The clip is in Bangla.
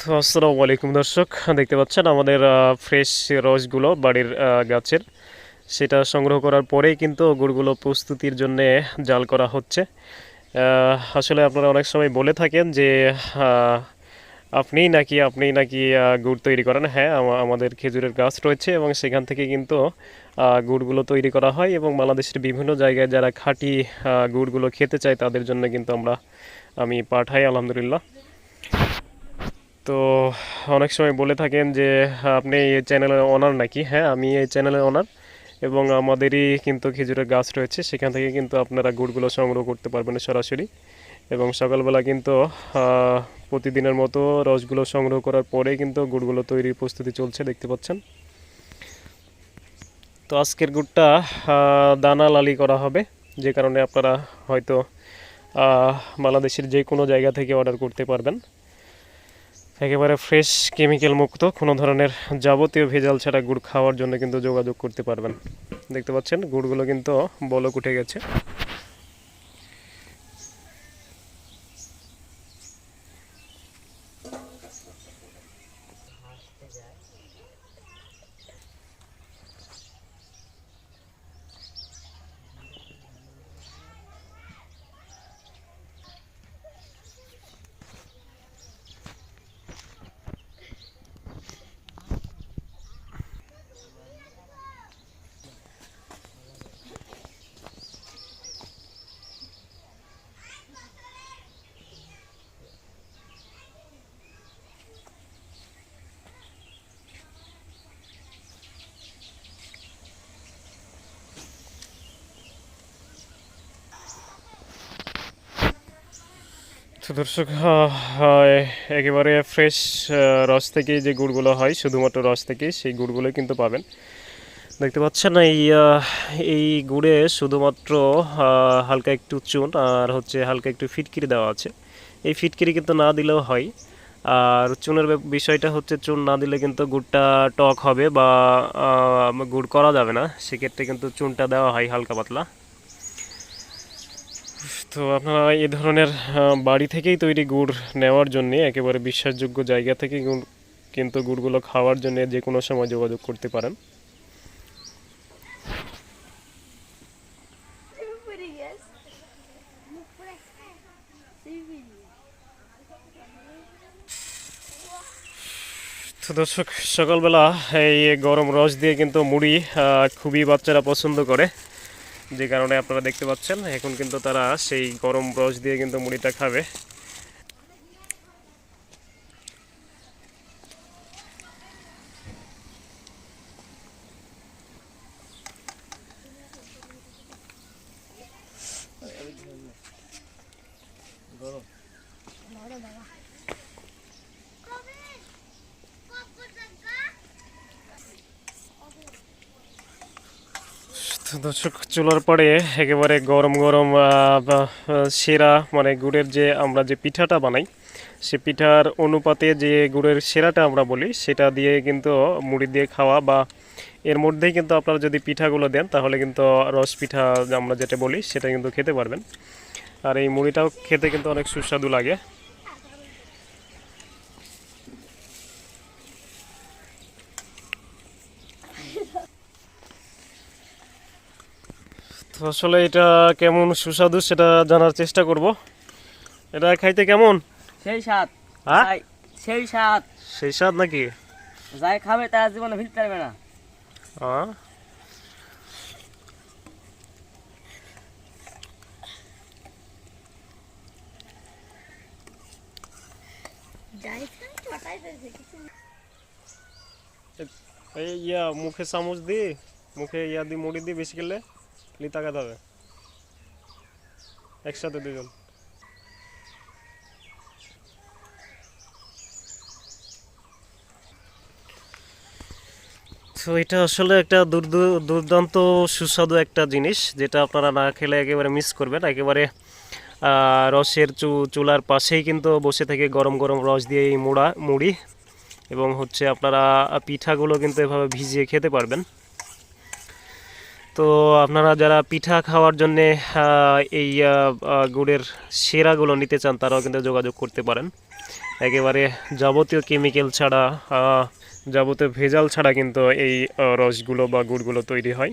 তো আসসালামু আলাইকুম দর্শক দেখতে পাচ্ছেন আমাদের ফ্রেশ রসগুলো বাড়ির গাছের। সেটা সংগ্রহ করার পরেই কিন্তু গুড়গুলো প্রস্তুতির জন্যে জাল করা হচ্ছে। আসলে আপনারা অনেক সময় বলে থাকেন যে আহ, আপনিই নাকি আপনিই নাকি গুড় তৈরি করেন। হ্যাঁ আমাদের খেজুরের গাছ রয়েছে এবং সেখান থেকে কিন্তু গুড়গুলো তৈরি করা হয় এবং বাংলাদেশের বিভিন্ন জায়গায় যারা খাঁটি গুড়গুলো খেতে চায় তাদের জন্য কিন্তু আমরা আমি পাঠাই আলহামদুলিল্লাহ। তো অনেক সময় বলে থাকেন যে, আপনি এই চ্যানেলের ওনার নাকি? হ্যাঁ আমি এই চ্যানেলের ওনার এবং আমাদেরই কিন্তু খেজুরের গাছ রয়েছে। সেখান থেকে কিন্তু আপনারা গুড়গুলো সংগ্রহ করতে পারবেন সরাসরি। এবং সকালবেলা কিন্তু প্রতিদিনের মতো রসগুলো সংগ্রহ করার পরে কিন্তু গুড়গুলো তৈরির প্রস্তুতি চলছে, দেখতে পাচ্ছেন। তো আজকের গুড়টা দানা লালি করা হবে। যে কারণে আপনারা হয়তো বাংলাদেশের যে কোনো জায়গা থেকে অর্ডার করতে পারবেন। একেবারে ফ্রেশ কেমিক্যাল মুক্ত, কোনো ধরনের যাবতীয় ভেজাল ছাড়া গুড় খাওয়ার জন্য কিন্তু যোগাযোগ করতে পারবেন। দেখতে পাচ্ছেন, গুড়গুলো কিন্তু বলক উঠে গেছে। দর্শক একেবারে ফ্রেশ রস থেকে যে গুড়গুলো হয়, শুধুমাত্র রস থেকে সেই গুড়গুলো কিন্তু পাবেন। দেখতে পাচ্ছেন এই এই গুড়ে শুধুমাত্র হালকা একটু চুন আর হচ্ছে হালকা একটু ফিটকিরি দেওয়া আছে। এই ফিটকিরি কিন্তু না দিলেও হয়। আর চুনের বিষয়টা হচ্ছে চুন না দিলে কিন্তু গুড়টা টক হবে বা গুড় করা যাবে না। সেক্ষেত্রে কিন্তু চুনটা দেওয়া হয় হালকা পাতলা। তো আপনারা এই ধরনের বাড়ি থেকেই তৈরি গুড় নেওয়ার জন্য, একেবারে বিশ্বাসযোগ্য জায়গা থেকে গুড়, কিন্তু গুড়গুলো খাওয়ার জন্য যে কোনো সময় যোগাযোগ করতে পারেন। তো দর্শক, সকালবেলা এই গরম রস দিয়ে কিন্তু মুড়ি খুবই বাচ্চারা পছন্দ করে। যে কারণে আপনারা দেখতে পাচ্ছেন, এখন কিন্তু তারা সেই গরম রস দিয়ে কিন্তু মুড়িটা খাবে। তো দর্শক, চুলার পরে একেবারে গরম গরম সেরা মানে গুড়ের যে আমরা যে পিঠাটা বানাই, সে পিঠার অনুপাতে যে গুড়ের সেরাটা আমরা বলি, সেটা দিয়ে কিন্তু মুড়ি দিয়ে খাওয়া বা এর মধ্যেই কিন্তু আপনারা যদি পিঠাগুলো দেন, তাহলে কিন্তু রস পিঠা আমরা যেটা বলি, সেটা কিন্তু খেতে পারবেন। আর এই মুড়িটাও খেতে কিন্তু অনেক সুস্বাদু লাগে। তো আসলে এটা কেমন সুস্বাদু সেটা জানার চেষ্টা করব। এটা খাইতে কেমন? সেই স্বাদ। হ্যাঁ? সেই স্বাদ। সেই স্বাদ নাকি? যাই খাবে তার জীবনে ফিরতে পারবে না। হ্যাঁ এই ইয়া মুখে চামচ দি মুখে ইয়া দি মুড়ি দি বেশি গেলে লি তাকাতে হবে। একসাথে দুজন তো এটা আসলে একটা দুর্দান্ত সুস্বাদু একটা জিনিস, যেটা আপনারা না খেলে একেবারে মিস করবেন। একেবারে রসের চু, চুলার পাশেই কিন্তু বসে থেকে গরম গরম রস দিয়ে এই মুড়া, মুড়ি এবং হচ্ছে আপনারা পিঠাগুলো কিন্তু এভাবে ভিজিয়ে খেতে পারবেন। তো আপনারা যারা পিঠা খাওয়ার জন্যে এই গুড়ের সেরাগুলো নিতে চান, তারাও কিন্তু যোগাযোগ করতে পারেন। একেবারে যাবতীয় কেমিক্যাল ছাড়া যাবতীয় ভেজাল ছাড়া কিন্তু এই রসগুলো বা গুড়গুলো তৈরি হয়।